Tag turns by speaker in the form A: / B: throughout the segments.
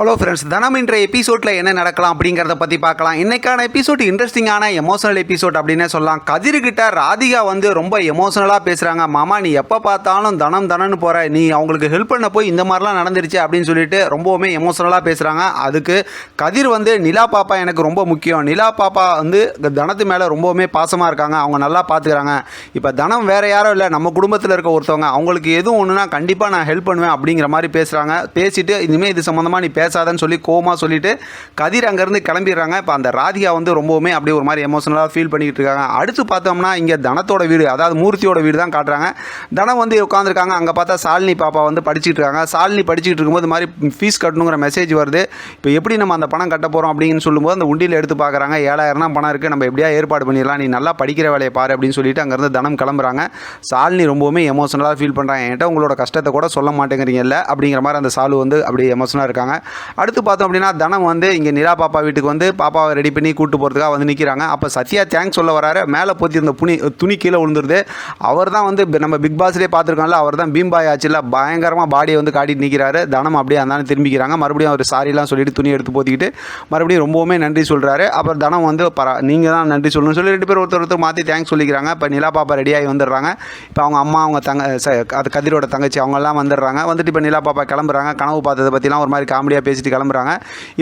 A: Hello friends தனம் என்ற எபிசோடில் என்ன நடக்கலாம் அப்படிங்கிறத பற்றி பார்க்கலாம். இன்னைக்கான எபிசோட் இன்ட்ரெஸ்டிங்கான எமோஷனல் எபிசோட் அப்படின்னே சொல்லலாம். கதிர்கிட்ட ராதிகா வந்து ரொம்ப எமோஷனலாக பேசுகிறாங்க மாமா நீ எப்போ பார்த்தாலும் தனம் தனன்னு போகிற நீ அவங்களுக்கு ஹெல்ப் பண்ண போய் இந்த மாதிரிலாம் நடந்துருச்சு அப்படின்னு சொல்லிட்டு ரொம்பவுமே எமோஷனலாக பேசுகிறாங்க அதுக்கு கதிர் வந்து நிலா பாப்பா எனக்கு ரொம்ப முக்கியம். நிலா பாப்பா வந்து தனத்து மேலே ரொம்பவுமே பாசமாக இருக்காங்க. அவங்க நல்லா பார்த்துக்கிறாங்க இப்போ தனம் வேற யாரும் இல்லை. நம்ம குடும்பத்தில் இருக்க ஒருத்தவங்க. அவங்களுக்கு எதுவும் ஒன்றுனா கண்டிப்பாக நான் ஹெல்ப் பண்ணுவேன் அப்படிங்கிற மாதிரி பேசுகிறாங்க பேசிட்டு இனிமேல் இது சம்மந்தமாக நீ பேசாதன்னு சொல்லி கோமா சொல்லிட்டு கதிர் அங்கேருந்து கிளம்பிடுறாங்க. இப்போ அந்த ராதிகா வந்து ரொம்பவுமே அப்படியே ஒரு மாதிரி எமோஷனலாக ஃபீல் பண்ணிக்கிட்டு இருக்காங்க. அடுத்து பார்த்தோம்னா இங்கே தனத்தோட வீடு அதாவது மூர்த்தியோட வீடு தான் காட்டுறாங்க. தனம் வந்து உட்காந்துருக்காங்க அங்கே பார்த்தா சாலினி பாப்பா வந்து படிச்சுட்டு இருக்காங்க. சாலினி படிச்சுட்டு இருக்கும்போது மாதிரி ஃபீஸ் கட்டணுங்கிற மெசேஜ் வருது. இப்போ எப்படி நம்ம அந்த பணம் கட்ட போகிறோம் அப்படின்னு சொல்லும்போது அந்த உண்டியில் எடுத்து பார்க்குறாங்க. ஏழாயிரம் தான் பணம் இருக்குது நம்ம எப்படியா ஏற்பாடு பண்ணிடலாம். நீ நல்லா படிக்கிற வேலையை பாரு அப்படின்னு சொல்லிட்டு அங்கேருந்து தனம் கிளம்புறாங்க. சாலினி ரொம்பவுமே எமோஷனலாக ஃபீல் பண்ணுறாங்க என்கிட்ட உங்களோட கஷ்டத்தை கூட சொல்ல மாட்டேங்கிறீங்கல்ல அப்படிங்கிற மாதிரி அந்த சாலு வந்து அப்படியே எமோஷனாக இருக்காங்க. அடுத்து பார்த்தோம் அப்படின்னா தனம் வந்து இங்கே நிலா பாப்பா வீட்டுக்கு வந்து பாப்பாவை ரெடி பண்ணி கூப்பிட்டு போகிறதுக்காக வந்து நிற்கிறாங்க அப்போ சத்யா தேங்க்ஸ் சொல்ல வராரு. மேலே போத்தி இருந்த புனி துணி கீழே விழுந்துருது. அவர் தான் வந்து நம்ம பிக் பாஸ்லேயே பார்த்துருக்கோம்ல அவர் தான் பீம்பாய் ஆச்சுல பயங்கரமாக பாடியை வந்து காட்டிட்டு நிற்கிறாரு தனம் அப்படியே அந்த திரும்பிக்கிறாங்க. மறுபடியும் அவர் சாரிலாம் சொல்லிட்டு துணி எடுத்து போத்திக்கிட்டு மறுபடியும் ரொம்பவுமே நன்றி சொல்கிறாரு அப்புறம் தனம் வந்து பரா நீங்கள் தான் நன்றி சொல்லணும்னு சொல்லி ரெண்டு பேர் ஒருத்தர் ஒருத்தர் மாற்றி தேங்க்ஸ் சொல்லிக்கிறாங்க. இப்போ நிலா பாப்பா ரெடியாகி வந்துடுறாங்க. இப்போ அவங்க அம்மா அவங்க தங்க ச- அது கதிரோட தங்கச்சி அவங்கெல்லாம் வந்துடுறாங்க. வந்துட்டு இப்போ நிலா பாப்பா கிளம்புறாங்க. கனவு பார்த்ததை பற்றிலாம் ஒரு மாதிரி காமெடியாக பேசிட்டு கிளம்புறாங்க.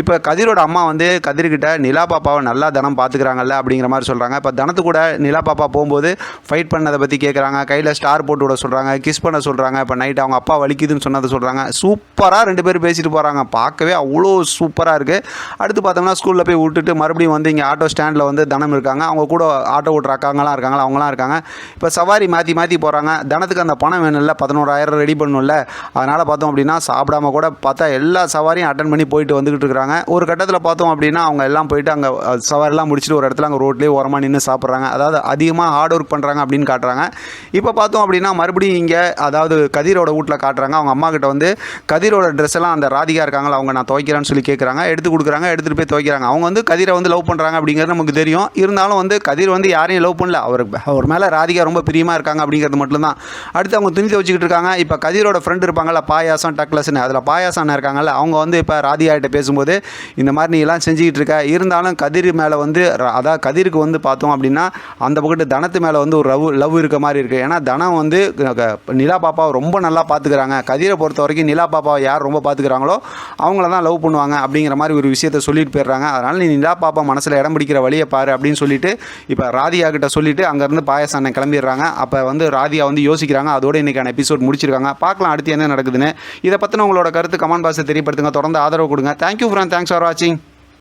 A: இப்போ கதிரோட அம்மா வந்து கதிர்கிட்ட நிலா பாப்பாவை நல்லா தனம் பார்த்துக்கிறாங்கல்ல அப்படிங்கிற மாதிரி சொல்கிறாங்க இப்போ தனத்து கூட நிலா பாப்பா போகும்போது ஃபைட் பண்ணதை பற்றி கேட்குறாங்க கையில் ஸ்டார் போட்டு விட சொல்கிறாங்க கிஸ் பண்ண சொல்கிறாங்க இப்போ நைட் அவங்க அப்பா வலிக்குதுன்னு சொன்னதை சொல்கிறாங்க சூப்பராக ரெண்டு பேரும் பேசிட்டு போகிறாங்க பார்க்கவே அவ்வளோ சூப்பராக இருக்குது அடுத்து பார்த்தோம்னா ஸ்கூலில் போய் விட்டுட்டு மறுபடியும் வந்து இங்கே ஆட்டோ ஸ்டாண்டில் வந்து தனம் இருக்காங்க. அவங்க கூட ஆட்டோ ஓட்டுற அக்காங்களாம் இருக்காங்களா? அவங்களாம் இருக்காங்க. இப்போ சவாரி மாற்றி மாற்றி போகிறாங்க தனத்துக்கு அந்த பணம் வேணும்ல. பதினோராயிரம் ரெடி பண்ணணும்ல அதனால் பார்த்தோம் அப்படின்னா சாப்பிடாம கூட பார்த்தா எல்லா சவாரியும் அட்டன் பண்ணி போயிட்டு வந்துக்கிட்டு இருக்கிறாங்க ஒரு கட்டத்தில் பார்த்தோம் அப்படின்னா அவங்க எல்லாம் போயிட்டு அங்கே சவாரிலாம் முடிச்சுட்டு ஒரு இடத்துல அங்கே ரோட்லேயே ஓரமாக நின்று சாப்பிட்றாங்க. அதாவது அதிகமாக ஹார்ட் ஒர்க் பண்ணுறாங்க அப்படின்னு காட்டுறாங்க. இப்போ பார்த்தோம் அப்படின்னா மறுபடியும் இங்கே அதாவது கதிரோட வீட்டில் காட்டுறாங்க. அவங்க அம்மா கிட்ட வந்து கதிரோட ட்ரெஸ் எல்லாம் அந்த ராதிகா இருக்காங்களா அவங்க நான் துவைக்கிறேன்னு சொல்லி கேட்குறாங்க எடுத்து கொடுக்குறாங்க எடுத்துகிட்டு போய் துவைக்கிறாங்க. அவங்க வந்து கதிரை வந்து லவ் பண்ணுறாங்க அப்படிங்கிறது நமக்கு தெரியும். இருந்தாலும் வந்து கதிர் வந்து யாரையும் லவ் பண்ணல. அவர் அவர் மேலே ராதிகா ரொம்ப பிரியமாக இருக்காங்க அப்படிங்கிறது மட்டும்தான். அடுத்து அவங்க துணி துவச்சிக்கிட்டு இருக்காங்க. இப்போ கதிரோட ஃப்ரெண்டு இருப்பாங்கல்ல பாயாசம் டக்லஸ்னு அதில் பாயாசம் இருக்காங்கல்ல அவங்க வந்து இப்போ ராதிகாட்ட பேசும்போது இந்த மாதிரி நீ எல்லாம் செஞ்சுக்கிட்டு இருக்க. இருந்தாலும் கதிர் மேலே வந்து அதாவது கதிருக்கு வந்து பார்த்தோம் அப்படின்னா அந்த பக்கத்து தனத்து மேலே வந்து ஒரு லவ் லவ் இருக்க மாதிரி இருக்குது ஏன்னா தனம் வந்து நிலா பாப்பாவை ரொம்ப நல்லா பார்த்துக்கிறாங்க கதிரை பொறுத்த வரைக்கும் நிலா பாப்பாவை யார் ரொம்ப பார்த்துக்கிறாங்களோ அவங்கள தான் லவ் பண்ணுவாங்க. அப்படிங்கிற மாதிரி ஒரு விஷயத்த சொல்லிட்டு போயிடுறாங்க. அதனால் நீ நிலா பாப்பா மனசில் இடம் பிடிக்கிற வழியை பாரு அப்படின்னு சொல்லிட்டு இப்போ ராதியா கிட்ட சொல்லிட்டு அங்கேருந்து பாயசம் அண்ணன் கிளம்பிடுறாங்க. அப்போ வந்து ராதியா வந்து யோசிக்கிறாங்க. அதோட இன்றைக்கான எபிசோட் முடிச்சிருக்காங்க. பார்க்கலாம் அடுத்து என்ன நடக்குதுன்னு. இதை பற்றின உங்களோட கருத்து கமெண்ட் பாக்ஸை தெரியப்படுத்துங்க. தொடர்ந்து ஆதரவு கொடுங்க. தேங்க்யூ ஃப்ரெண்ட் தேங்க்ஸ் ஃபார் வாட்சிங்